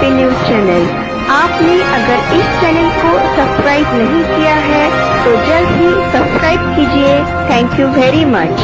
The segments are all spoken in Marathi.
पी न्यूज़ चैनल आपने अगर इस चैनल को सब्सक्राइब नहीं किया है तो जल्द ही सब्सक्राइब कीजिए। थैंक यू वेरी मच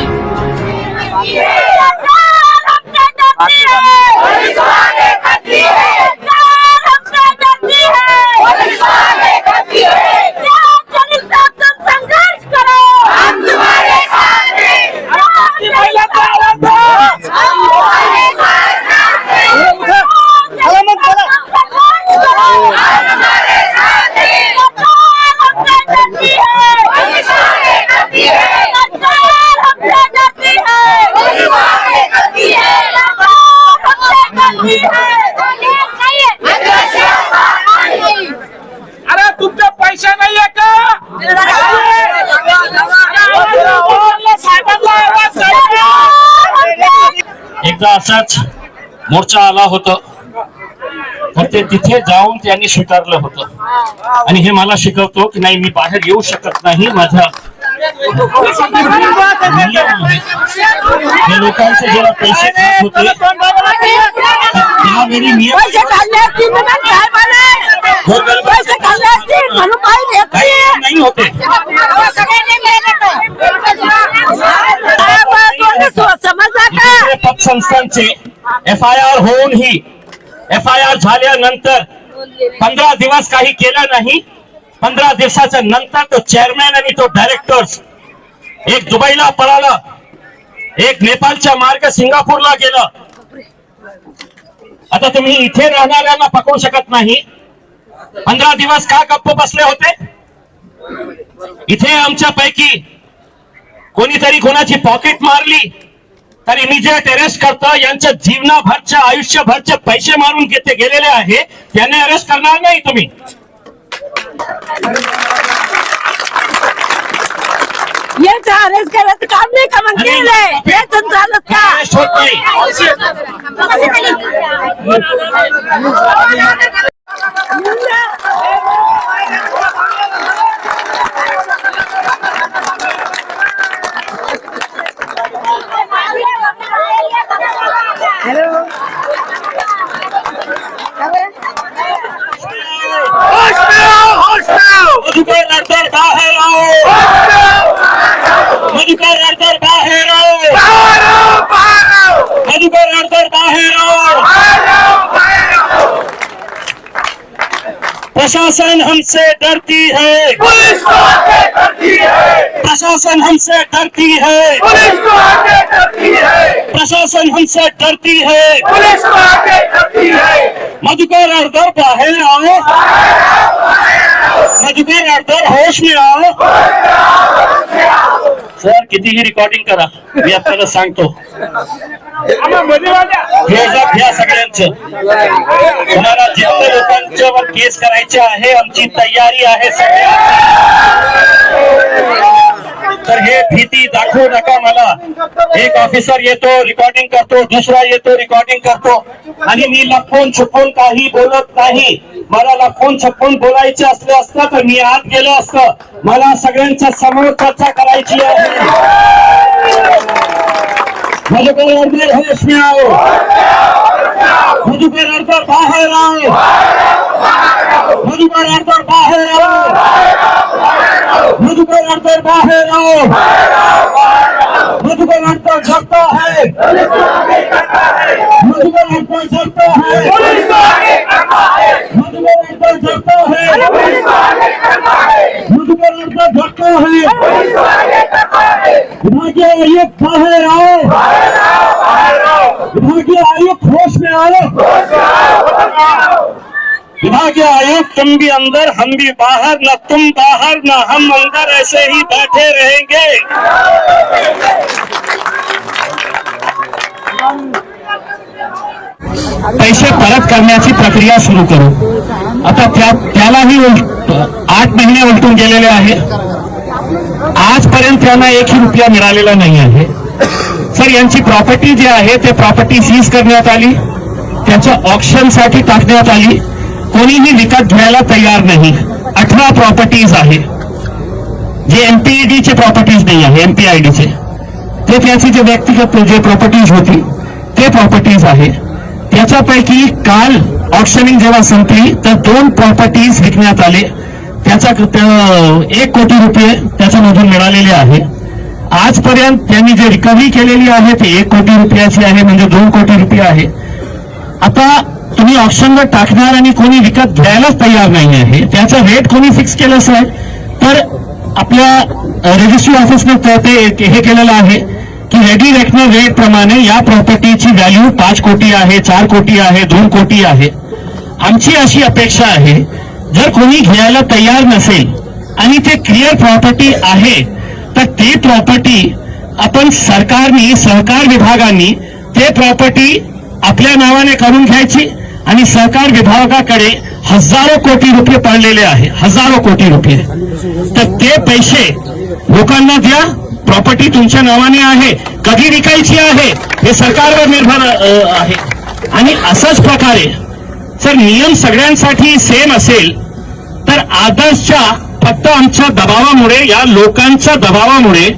एकदा मोर्चा आला होता. पण ते तिथे जाऊन त्यांनी स्वीकारलं होतं. आणि हे मला शिकवतो की नाही मी बाहेर येऊ शकत नाही. माझ्या लोकांचे जेव्हा पैसे खात होते त्यावेळी नियम काही नाही. होते. पतसंस्थांचे एफ आय आर होऊनही एफ आय आर झाल्यानंतर पंधरा दिवस काही केलं नाही. पंधरा दिवसाच्या नंतर तो चेअरमॅन आणि तो डायरेक्टर्स एक दुबईला पळाला. एक नेपाळच्या मार्ग सिंगापूरला गेलं. आता तुम्ही इथे राहणाऱ्यांना पकडू शकत नाही. पंधरा दिवस का गप्प बसले होते? इथे आमच्या पैकी कोणीतरी कोणाची पॉकेट मारली तरी मी जे अरेस्ट करतो यांच्या जीवनाभरच्या आयुष्यभरचे पैसे मारून घेते गेलेले आहे. त्यांना अरेस्ट करणार नाही तुम्ही. याचं अरेस्ट करायचं काम नाही का मग केलंय? याचं चालत का अरेस्ट होत नाही मधुकर नडतर बाहेर आओ मधुकर नडतर बाहेर आओ मधुकर नडतर बाहेर आओ प्रशासन हमसे डरती है। पुलिस को आगे करती है। प्रशासन हमसे डरती है। पुलिस को आगे करती है। प्रशासन हमसे डरती है। पुलिस को आगे करती है। मधुकर अर्धर बाहेर आओ। होश में आओ सर कितीही रेकॉर्डिंग करा. मी आपल्याला सांगतो. घ्या सगळ्यांचं. तुम्हाला जितक्या लोकांच्यावर केस करायचे आहे आमची तयारी आहे सगळ्या तर हे भीती दाखवू नका मला. एक ऑफिसर येतो रेकॉर्डिंग करतो दुसरा येतो रेकॉर्डिंग करतो. आणि मी लपवून छुपून काही बोलत नाही. मला लपून छपून बोलायचे असले असतं तर मी आत गेलो असतं. मला सगळ्यांच्या समोर चर्चा करायची आहे. मधुकर अंदर होश में मधुकर अंदर बाहर आओ मधुकर अंदर बाहर आओ मधुकर अंदर बाहर आओ मधुकर अंदर डरता है मधुकर अंदर डरता है मधुकर अंदर डरता है। को विभागीय आयुक्त बाहर आओ। विभागीय आयुक्त होश में आओ। विभागीय आयुक्त तुम भी अंदर, हम भी बाहर। न तुम बाहर, न हम अंदर, ऐसे ही बैठे रहेंगे। पैसे परत करण्याची प्रक्रिया सुरू करू। आता त्या त्यालाही आठ महिने उलटून गेलेले आहे आजपर्यंत त्यांना एकही रुपया मिळालेला नाही आहे. सर यांची प्रॉपर्टी जी आहे ते प्रॉपर्टी सीज करण्यात आली. त्याच्या ऑप्शनसाठी टाकण्यात आली. कोणीही विकत घ्यायला तयार नाही. अठरा प्रॉपर्टीज आहे. जे एमपीईडीचे प्रॉपर्टीज नाही आहे एमपीआयडी चे. ते त्याची जे व्यक्तिगत जे प्रॉपर्टीज होती ते प्रॉपर्टीज आहे. त्याच्यापैकी काल ऑप्शनिंग जेव्हा संपली तर दोन प्रॉपर्टीज विकण्यात आले. त्याचा एक कोटी रुपये त्याच्यामधून मिळालेले आहे. आजपर्यंत त्यांनी जे रिकव्हरी केलेली आहे ती एक कोटी रुपयाची आहे म्हणजे दोन कोटी रुपये आहे. आता तुम्ही ऑप्शनवर टाकणार आणि कोणी विकत घ्यायलाच तयार नाही आहे. त्याचा रेट कोणी फिक्स केलं साहेब तर आपल्या रजिस्ट्री ऑफिसने तर ते हे केलेलं आहे की रेडी रेकनर रेट प्रमाणे या प्रॉपर्टीची व्हॅल्यू पाच कोटी आहे चार कोटी आहे दोन कोटी आहे. आमची अशी अपेक्षा आहे जर कोणी घ्यायला तयार नसेल आणि ते क्लिअर प्रॉपर्टी आहे तर ती प्रॉपर्टी आपण सरकारने सहकार विभागाने ते प्रॉपर्टी आपल्या नावाने करून घ्यायची आणि सहकार विभागाकडे हजारो कोटी रुपये पडलेले आहे हजारो कोटी रुपये. तर ते पैसे लोकांना द्या प्रॉपर्टी तुमच्या नावाने आहे कधी विकायची आहे हे सरकारवर निर्भर आहे. आणि असाच प्रकारे जर नियम सगळ्यांसाठी सेम असेल तर आदर्शच्या फक्त आमच्या दबावामुळे या लोकांच्या दबावामुळे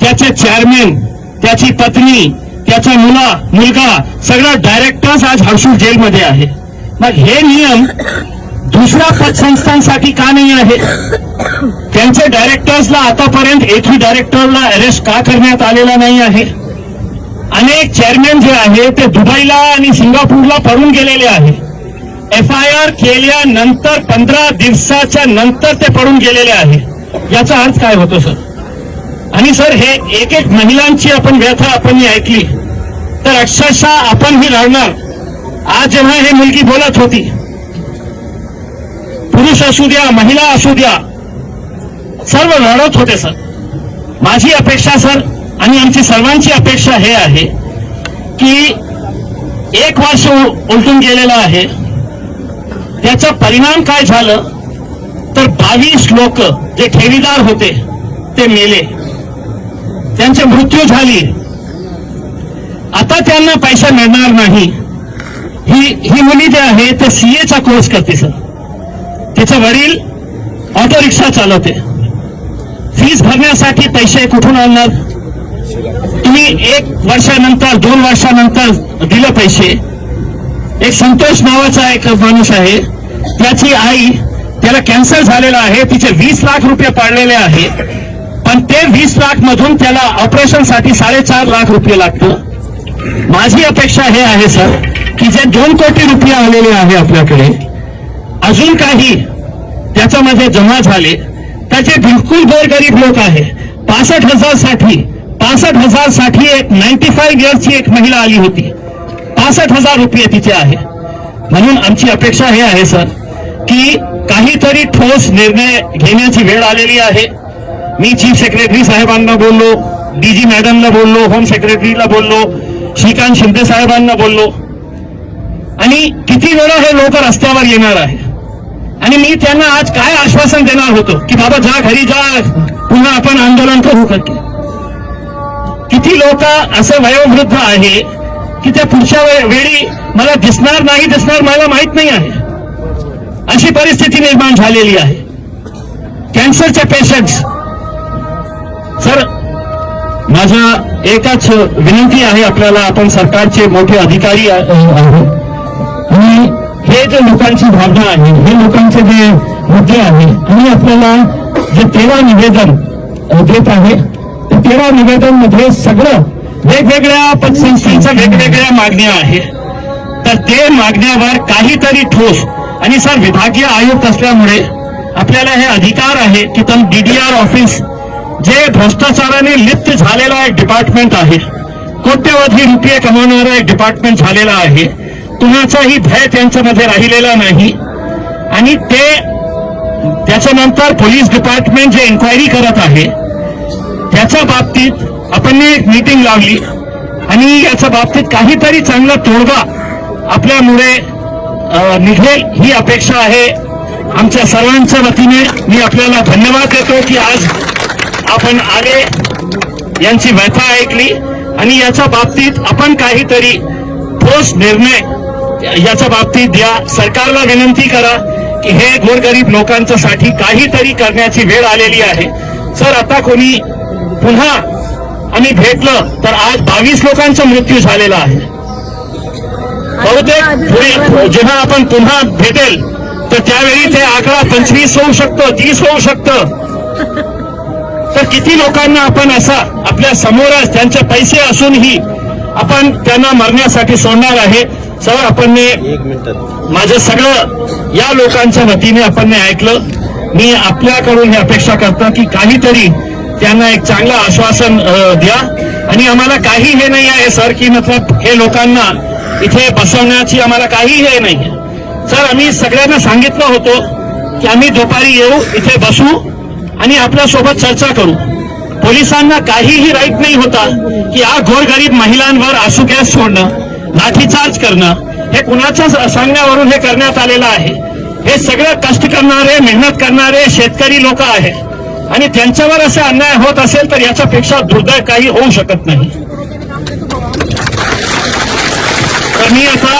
त्याचे चेअरमॅन त्याची पत्नी त्याचा मुला मुलगा सगळा डायरेक्टर्स आज हर्षूर जेलमध्ये आहे. मग हे नियम दुसऱ्या पतसंस्थांसाठी का नाही आहे? त्यांच्या डायरेक्टर्सला आतापर्यंत एकही डायरेक्टरला अरेस्ट का करण्यात आलेला नाही आहे? अनेक चेअरमॅन जे आहे ते दुबईला आणि सिंगापूरला पळून गेलेले आहे एफ आय आर केल्यानंतर पंधरा दिवसाच्या नंतर ते पडून गेलेले आहे. याचा अर्थ काय होतो सर? आणि सर हे एक एक महिलांची आपण व्यथा आपण ऐकली. तर अक्षरशः आपण ही लढणार आज जेव्हा हे मुलगी बोलत होती पुरुष असू द्या महिला असू द्या सर्व लढत होते सर. माझी अपेक्षा सर आणि आमची सर्वांची अपेक्षा हे आहे की एक वर्ष उलटून गेलेलं आहे. त्याचा परिणाम काय झालं? तर बावीस लोक जे ठेवीदार होते ते मेले. त्यांचे मृत्यू झाली. आता त्यांना पैसा मिळणार नाही. ही ही मुली जे आहे ते सीएचा कोर्स करते सर तिचे वडील ऑटो रिक्षा चालवते. फीस भरण्यासाठी पैसे कुठून आणणार? तुम्ही एक वर्षानंतर दोन वर्षानंतर दिलं पैसे. एक संतोष नावाचा एक माणूस आहे. त्याची आई त्याला कॅन्सर झालेला आहे. तिचे वीस लाख रुपये पडलेले आहे. पण ते वीस लाख मधून त्याला ऑपरेशनसाठी साडेचार लाख रुपये लागतं माझी अपेक्षा हे आहे सर की जे दोन कोटी रुपये आलेले आहे आपल्याकडे अजून काही त्याच्यामध्ये जमा झाले त्याचे बिलकुल गोरगरीब लोक आहे. पासष्ट हजारसाठी पासष्ट हजारसाठी एक नाईन्टी फाईव्ह इयर्सची एक महिला आली होती. पासष्ट हजार रुपये तिचे आहे. म्हणून आमची अपेक्षा हे आहे सर की काहीतरी ठोस निर्णय घेण्याची वेळ आलेली आहे. मी चीफ सेक्रेटरी साहेबांना बोललो डीजी मॅडमला बोललो होम सेक्रेटरीला बोललो श्रीकांत शिंदे साहेबांना बोललो. आणि किती वेळा हे लोक रस्त्यावर येणार आहे. आणि मी त्यांना आज काय आश्वासन देणार होतो की बाबा जा घरी जा पुन्हा आपण आंदोलन करू. करते किती लोक असं वयोवृद्ध आहे की त्या पुढच्या वेळी मला दिसणार नाही दिसणार मला माहीत नाही आहे. अशी परिस्थिती निर्माण झालेली आहे. कॅन्सरचे पेशंट्स सर माझा एकाच विनंती आहे आपल्याला आपण सरकारचे मोठे अधिकारी आहोत. आणि हे जे लोकांची भावना आहे हे लोकांचे जे मुद्दे आहे आणि आपल्याला जे तेरा निवेदन देत आहे ते तेरा निवेदनमध्ये सगळं वेगवेगळ्या पतसंस्थांच्या वेगवेगळ्या मागण्या आहेत. तर ते मागण्यावर काहीतरी ठोस आणि सर विभागीय आयुक्त असल्यामुळे आपल्याला हे अधिकार आहे की तर डीडीआर ऑफिस जे भ्रष्टाचाराने लिप्त झालेलं एक डिपार्टमेंट आहे कोट्यवधी रुपये कमवणारं एक डिपार्टमेंट झालेला आहे. कुणाचाही भय त्यांच्यामध्ये राहिलेला नाही. आणि ते त्याच्यानंतर पोलीस डिपार्टमेंट जे इन्क्वायरी करत आहे त्याच्या बाबतीत आपण एक मीटिंग लावली. आणि याच्या बाबतीत काहीतरी चांगला तोडगा आपल्यामुळे निघेल ही अपेक्षा आहे. आमच्या सर्वांच्या वतीने मी आपल्याला धन्यवाद देतो की आज आपण आले यांची व्यथा ऐकली. आणि याच्या बाबतीत आपण काहीतरी ठोस निर्णय याच्या बाबतीत द्या. सरकारला विनंती करा की हे गोरगरीब लोकांच्या साठी काहीतरी करण्याची वेळ आलेली आहे. सर आता कोणी पुन्हा आम्ही भेटलं तर आज बावीस लोकांचा मृत्यू झालेला आहे. बहुतेक पुढे- जेव्हा आपण पुन्हा भेटेल तर त्यावेळी ते आकडा पंचवीस होऊ शकतो तीस होऊ शकतं. तर किती लोकांना आपण असा आपल्या समोरच त्यांचे पैसे असूनही आपण त्यांना मरण्यासाठी सोडणार आहे. सर आपण माझं सगळं या लोकांच्या वतीने आपण ऐकलं. मी आपल्याकडून ही अपेक्षा करतो की काहीतरी त्यांना एक चांगलं आश्वासन द्या. आणि आम्हाला काही हे नाही आहे सर की मतलब हे लोकांना इथे बसवण्याची आम्हाला काही हे नाही आहे. सर आम्ही सगळ्यांना सांगितलं होतं की आम्ही दुपारी येऊ इथे बसू आणि आपल्यासोबत चर्चा करू. पोलिसांना काहीही राईट नाही होता की या गोरगरीब महिलांवर आसू गॅस सोडणं लाठीचार्ज करणं हे कुणाच्या सांगण्यावरून हे करण्यात आलेलं आहे. हे सगळं कष्ट करणारे मेहनत करणारे शेतकरी लोक आहेत. आणि त्यांच्यावर असा अन्याय होत असेल तर याच्यापेक्षा दुर्दैव काही होऊ शकत नाही. तर मी आता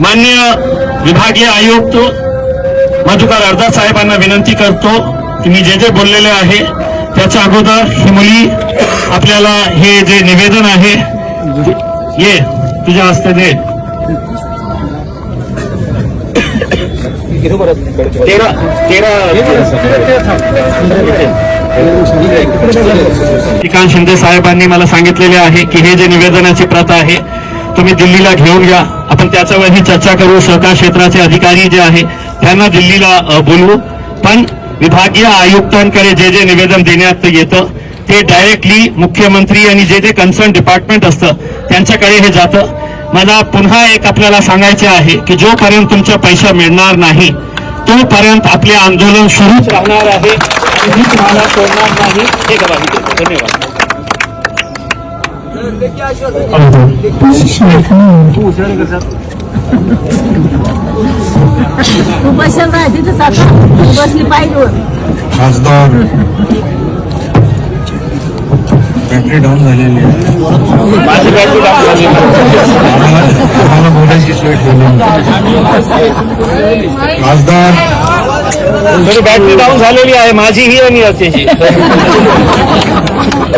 मान्य विभागीय आयुक्त मधुकर अर्धा साहेबांना विनंती करतो. की मी जे जे बोललेले आहे त्याच्या अगोदर ही मुली आपल्याला हे जे निवेदन आहे ये तुझ्या हस्ते दे. तेरा तेरा श्रीकांत शिंदे साहेबांनी मला सांगितलेले आहे की हे जे निवेदनाची प्रत आहे तुम्ही दिल्लीला घेऊन या. आपण त्याच्यावरही चर्चा करू. सहकार क्षेत्राचे अधिकारी जे आहे त्यांना दिल्लीला बोलवू. पण विभागीय आयुक्तांकडे जे जे निवेदन देण्यात येतं ते डायरेक्टली मुख्यमंत्री आणि जे जे कन्सर्न डिपार्टमेंट असतं त्यांच्याकडे हे जातं. मला पुन्हा एक आपल्याला सांगायचे आहे की जोपर्यंत तुमचे पैसे मिळणार नाही तोपर्यंत आपले आंदोलन सुरूच राहणार आहे. मी तुम्हाला सोडणार नाही. हे गवाही देतो धन्यवाद. बसली पाहिजे खासदार. बॅटरी डाऊन झालेली आहे माझी बॅटरी डाऊन झाली आम्हाला बोलायची सोय ठेवली खासदार बॅटरी डाऊन झालेली आहे माझी ही आणि त्याची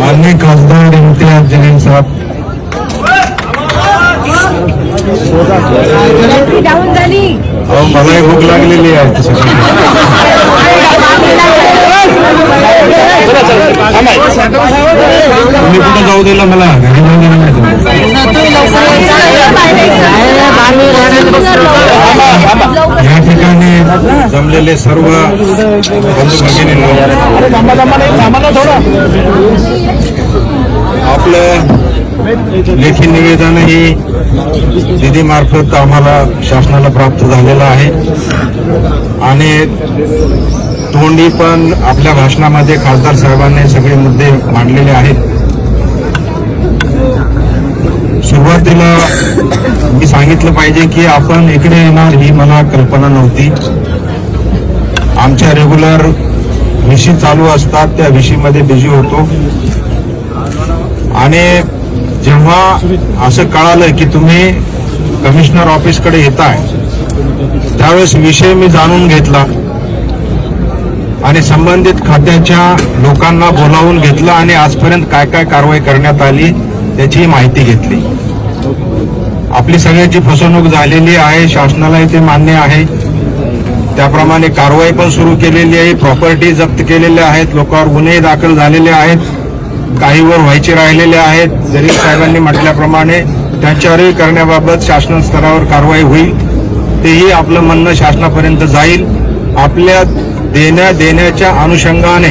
माननीय खासदार इम्तियाज जलील साहेब. डाऊन झाली. अहो मलाही भूक लागलेली आहे मी कुठं जाऊ दिला मला या ठिकाणी जमलेले सर्व आपलं लेखी निवेदनही निधीमार्फत आम्हाला शासनाला प्राप्त झालेलं आहे. आणि तोंडी पण आपल्या भाषणामध्ये खासदार साहेबांनी सगळे मुद्दे मांडलेले आहेत. सुरुवातीला मी सांगितलं पाहिजे की आपण इकडे येणार ही मला कल्पना नव्हती. आमच्या रेग्युलर विशी चालू असतात त्या विशीमध्ये बिझी होतो. आणि जेव्हा असं कळालं की तुम्ही कमिशनर ऑफिसकडे येताय त्यावेळेस विषय मी जाणून घेतला. आणि संबंधित खात्याच्या लोकांना बोलावून घेतलं आणि आजपर्यंत काय काय कारवाई करण्यात आली त्याची माहिती घेतली. आपली सगळ्याची फसवणूक झालेली आहे शासनालाही ते मान्य आहे. त्याप्रमाणे कारवाई पण सुरू केलेली आहे प्रॉपर्टी जप्त केलेल्या आहेत लोकांवर गुन्हे दाखल झालेले आहेत काहीवर व्हायचे राहिलेले आहेत. जरी साहेबांनी म्हटल्याप्रमाणे त्यांच्यावरही करण्याबाबत शासन स्तरावर कारवाई होईल तेही आपलं म्हणणं शासनापर्यंत जाईल. आपल्या देण्या देण्याच्या अनुषंगाने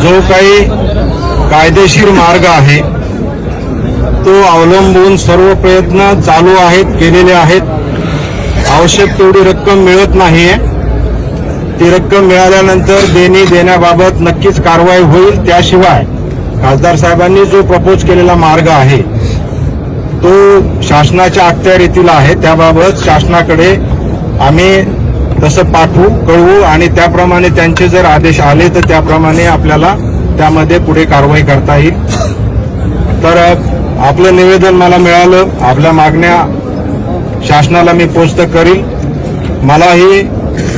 जो काही कायदेशीर मार्ग आहे तो अवलंबून सर्व प्रयत्न चालू आहेत केलेले आहेत. आवश्यक तेवढी रक्कम मिळत नाहीये. ती रक्कम मिळाल्यानंतर देणी देण्याबाबत नक्कीच कारवाई होईल. त्याशिवाय खासदार साहेबांनी जो प्रपोज केलेला मार्ग आहे तो शासनाच्या अखत्यारीतील आहे. त्याबाबत शासनाकडे आम्ही तसं पाठवू कळवू आणि त्याप्रमाणे त्यांचे जर आदेश आले तर त्याप्रमाणे आपल्याला त्यामध्ये पुढे कारवाई करता येईल. तर आपलं निवेदन मला मिळालं. आपल्या मागण्या शासनाला मी पोस्ट करील मलाही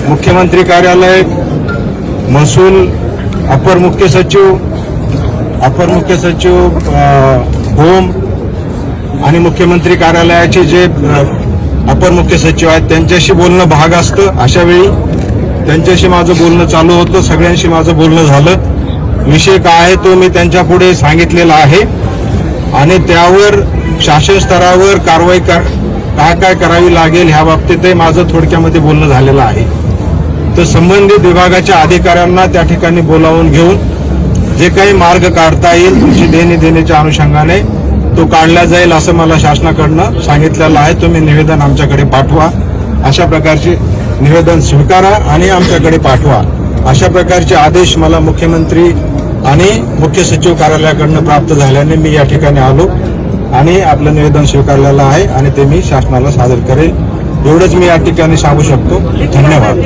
मुख्यमंत्री कार्यालय महसूल अपर मुख्य सचिव अपर मुख्य सचिव होम आणि मुख्यमंत्री कार्यालयाचे जे अपर मुख्य सचिव आहेत. त्यांच्याशी बोलणं भाग असतं अशा वेळी. त्यांच्याशी माझं बोलणं चालू होतं. सगळ्यांशी माझं बोलणं झालं. विषय काय आहे तो मी त्यांच्या पुढे सांगितलेला आहे. आणि त्यावर शासन स्तरावर कारवाई कर- काय काय करावी लागेल ह्या बाबतीतही माझं थोडक्यामध्ये बोलणं झालेलं आहे. तर संबंधित विभागाच्या अधिकाऱ्यांना त्या ठिकाणी बोलावून घेऊन जे काही मार्ग काढता येईल तुमची देणी देण्याच्या अनुषंगाने तो काढला जाईल असं मला शासनाकडनं सांगितलेलं आहे. तुम्ही निवेदन आमच्याकडे पाठवा. अशा प्रकारचे निवेदन स्वीकारा आणि आमच्याकडे पाठवा. अशा प्रकारचे आदेश मला मुख्यमंत्री आणि मुख्य सचिव कार्यालयाकडनं प्राप्त झाल्याने मी या ठिकाणी आलो आणि आपलं निवेदन स्वीकारलेलं आहे आणि ते मी शासनाला सादर करेल. एवढंच मी या ठिकाणी सांगू शकतो. धन्यवाद.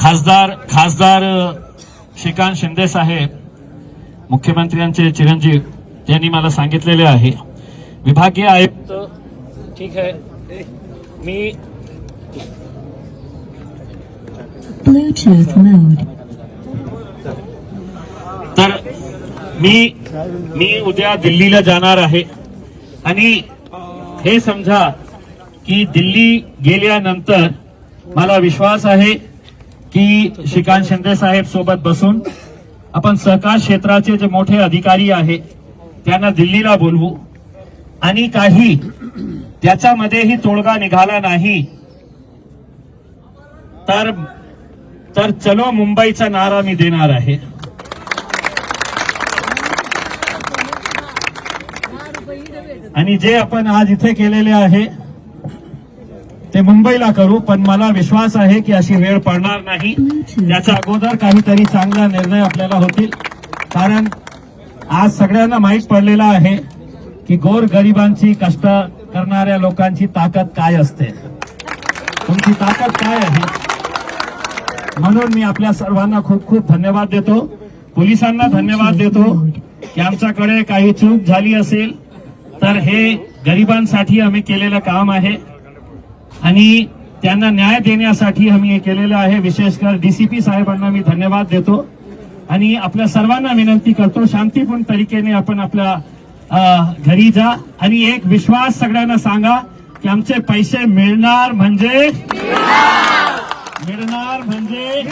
खासदार खासदार श्रीकांत शिंदे साहेब मुख्यमंत्र्यांचे चिरंजीव यांनी मला सांगितलेले आहे. विभागीय आयुक्त ठीक आहे. मी. तर मी मी उद्या दिल्लीला जाणार आहे. आणि हे समजा की दिल्ली गेल्यानंतर मला विश्वास आहे की श्रीकांत शिंदे साहेब सोबत बसून आपण सहकार क्षेत्राचे जे मोठे अधिकारी आहे त्यांना दिल्लीला बोलवू. आणि काही त्याच्यामध्येही तोडगा निघाला नाही तर तर चलो मुंबईचा नारा मी देणार आहे. आणि जे आपण आज इथे केलेले आहे ते मुंबईला करू पण मला विश्वास आहे की अशी वेळ पडणार नाही. त्याच्या अगोदर काहीतरी चांगला निर्णय आपल्याला होतील. कारण आज सगळ्यांना माहीत पडलेलं आहे की गोर गरिबांची कष्ट करणाऱ्या लोकांची ताकद काय असते. तुमची ताकद काय आहे? म्हणून मी आपल्या सर्वांना खूप खूप धन्यवाद देतो. पोलिसांना धन्यवाद देतो की आमच्याकडे काही चूक झाली असेल तर हे गरिबांसाठी आम्ही केलेलं काम आहे. आणि त्यांना न्याय देण्यासाठी आम्ही हे केलेलं आहे. विशेषकर डीसीपी साहेबांना मी धन्यवाद देतो. आणि आपल्या सर्वांना विनंती करतो शांतीपूर्ण तरीकेने आपण आपल्या घरी जा. आणि एक विश्वास सगळ्यांना सांगा की आमचे पैसे मिळणार म्हणजे? मिळणार. म्हणजे?